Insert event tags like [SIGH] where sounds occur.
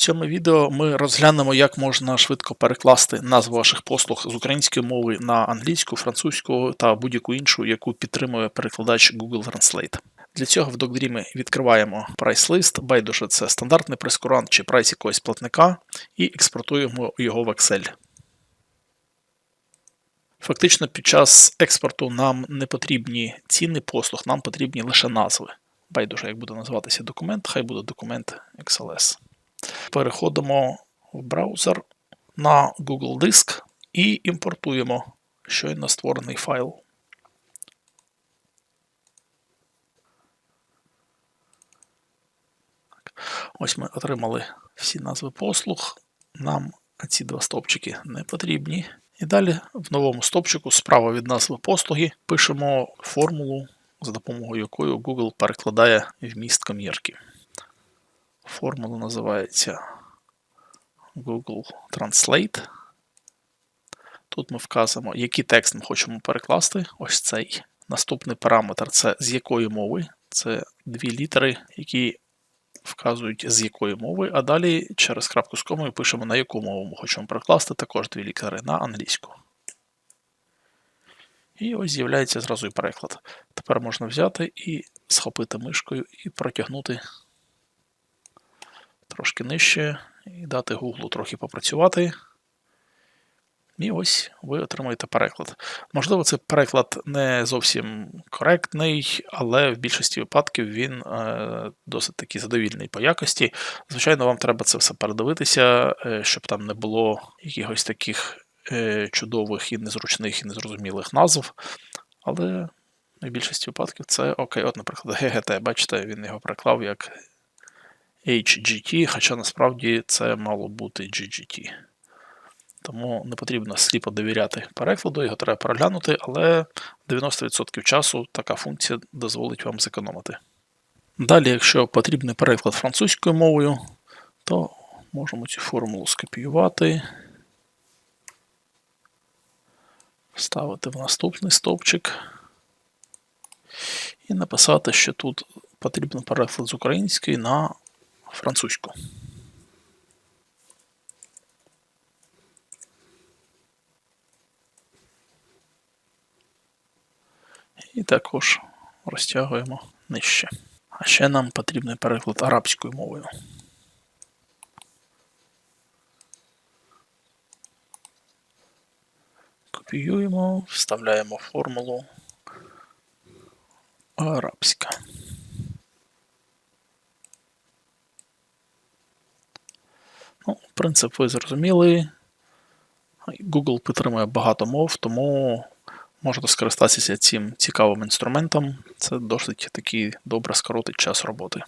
цьому відео ми розглянемо, як можна швидко перекласти назву ваших послуг з української мови на англійську, французьку та будь-яку іншу, яку підтримує перекладач Google Translate. Для цього в DocDream відкриваємо прайс-лист, байдуже це стандартний прескурант чи прайс якогось платника, і експортуємо його в Excel. Фактично, під час експорту нам не потрібні ціни послуг, нам потрібні лише назви. Байдуже, як буде називатися документ, хай буде документ XLS. Переходимо в браузер на Google Диск і імпортуємо щойно створений файл. Ось ми отримали всі назви послуг. Нам ці два стовпчики не потрібні. І далі в новому стовпчику справа від назви послуги пишемо формулу, за допомогою якої Google перекладає вміст комірки. Формула називається Google Translate. Тут ми вказуємо, який текст ми хочемо перекласти. Ось цей. Наступний параметр це з якої мови. Це дві літери, які вказують з якої мови, а далі через крапку з комою пишемо, на яку мову ми хочемо перекласти, також дві літери на англійську. І ось з'являється зразу і переклад. Тепер можна взяти і схопити мишкою і протягнути трошки нижче, і дати Google трохи попрацювати. І ось ви отримаєте переклад. Можливо, цей переклад не зовсім коректний, але в більшості випадків він е, досить таки задовільний по якості. Звичайно, вам треба це все передивитися, е, щоб там не було якихось таких е, чудових і незручних і незрозумілих назв. Але в більшості випадків це окей. От, наприклад, [LAUGHS] ГГТ, бачите, він його переклав як HGT, хоча насправді це мало бути GGT. Тому не потрібно сліпо довіряти перекладу, його треба переглянути, але 90% часу така функція дозволить вам зекономити. Далі, якщо потрібний переклад французькою мовою, то можемо цю формулу скопіювати, вставити в наступний стовпчик і написати, що тут потрібен переклад з української на французьку. І також розтягуємо нижче. А ще нам потрібний переклад арабською мовою. Копіюємо, вставляємо формулу арабська. Принцип ви зрозуміли. Google підтримує багато мов, тому можете скористатися цим цікавим інструментом. Це досить таки добре скоротить час роботи.